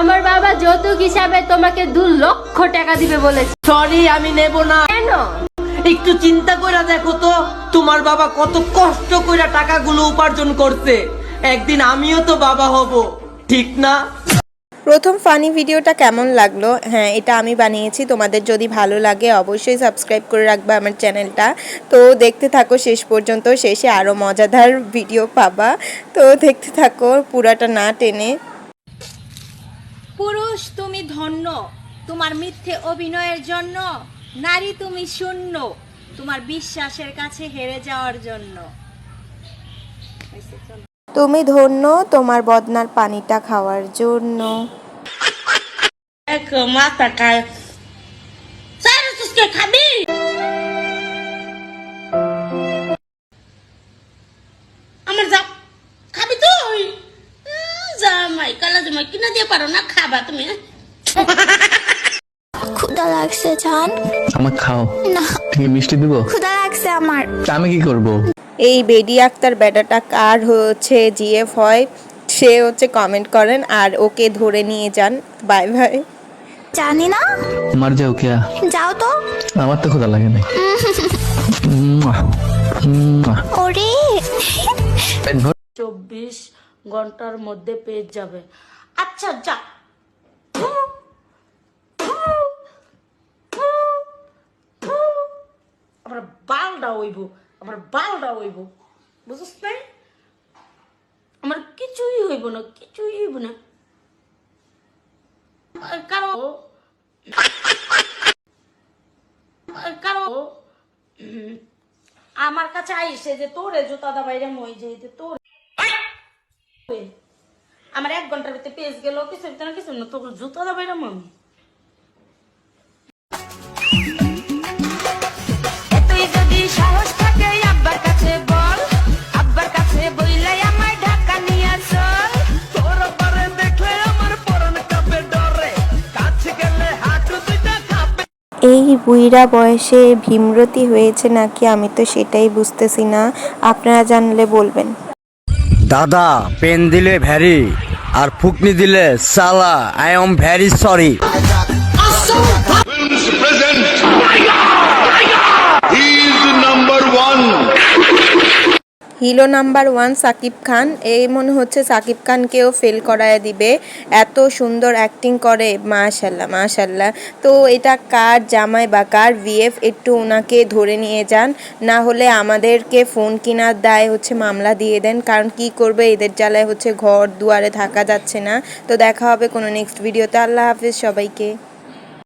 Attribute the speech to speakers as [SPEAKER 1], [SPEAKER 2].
[SPEAKER 1] আমার বাবা যৌতুক হিসাবে তোমাকে দু লক্ষ টাকা দিবে বলেছে।
[SPEAKER 2] সরি আমি নেব না।
[SPEAKER 1] কেন?
[SPEAKER 2] একটু চিন্তা করে দেখো তো তোমার বাবা কত কষ্ট কইরা টাকাগুলো উপার্জন করছে। একদিন আমিও তো বাবা হব ঠিক না?
[SPEAKER 3] প্রথম ফানি ভিডিওটা কেমন লাগল? হ্যাঁ এটা আমি বানিয়েছি। তোমাদের যদি ভালো লাগে অবশ্যই সাবস্ক্রাইব করে রাখবে আমার চ্যানেলটা। তো দেখতে থাকো শেষ পর্যন্ত শেষে আরও মজাদার ভিডিও পাবা। তো দেখতে থাকো পুরাটা না টেনে।
[SPEAKER 4] পুরুষ তুমি ধন্য তোমার মিথ্যে অভিনয়ের জন্য নারী তুমি শূন্য তোমার বিশ্বাসের কাছে হেরে যাওয়ার জন্য।
[SPEAKER 3] তুমি ধন্য তোমার বদনার পানিটা খাওয়ার জন্য।
[SPEAKER 5] এক মাথা খায়। সারা সুস্কে খাবি? জামাই কালা জামাই কিনা দিয়ে পারো না খাবা তুমি?
[SPEAKER 6] ক্ষুদা লাগছে জান।
[SPEAKER 7] আমার খাও।
[SPEAKER 6] না।
[SPEAKER 7] ঠিক মিষ্টি দিব?
[SPEAKER 6] ক্ষুদা লাগছে আমার।
[SPEAKER 7] আমি কি করব?
[SPEAKER 3] এই বেডি আক্তার বেটাটা কার হচ্ছে জিএফ হয় সে হচ্ছে কমেন্ট করেন আর ওকে ধরে নিয়ে যান। বাই বাই
[SPEAKER 6] জানি না।
[SPEAKER 7] মার যাও কে
[SPEAKER 6] যাও তো।
[SPEAKER 7] আমার তো খোদা লাগে মুয়া।
[SPEAKER 6] ওরে।
[SPEAKER 5] চব্বিশ ঘণ্টার মধ্যে পেয়ে যাবে। আচ্ছা যা। আমার বালটা হইব আমার বালটা হইব বুঝছ নাই? আমার কিছুই হইব না, কিছুই হইব না। আমার কাছে আইসে যে তোরে জুতা দা বাইরে মই যে তোর আমার এক ঘণ্টার ভিতরে পেজ গেল কিছু ভিতরে কিছু না তোর জুতা দা বাইরে আমি।
[SPEAKER 3] এই বুইরা বয়সে ভীমরতি হয়েছে নাকি আমি তো সেটাই বুঝতেছি না আপনারা জানলে বলবেন।
[SPEAKER 8] দাদা পেন দিলে ভ্যারি আর ফুকনি দিলে সালা I am very sorry.
[SPEAKER 3] Hero number one Shakib Khan. এই মনে হচ্ছে সাকিব খানকেও ফেল করায় দিবে। এত সুন্দর অ্যাক্টিং করে। মাশাল্লাহ মাশাল্লাহ। তো এটা কার জামাই বা কার ভিএফ একটু ওনাকে ধরে নিয়ে যান। না হলে আমাদেরকে ফোন কেনার দায় হচ্ছে মামলা দিয়ে দেন। কারণ কি করবে? এদের জ্বালায় হচ্ছে ঘর দুয়ারে থাকা যাচ্ছে না। তো দেখা হবে কোনো নেক্সট ভিডিওতে আল্লাহ হাফিজ সবাইকে।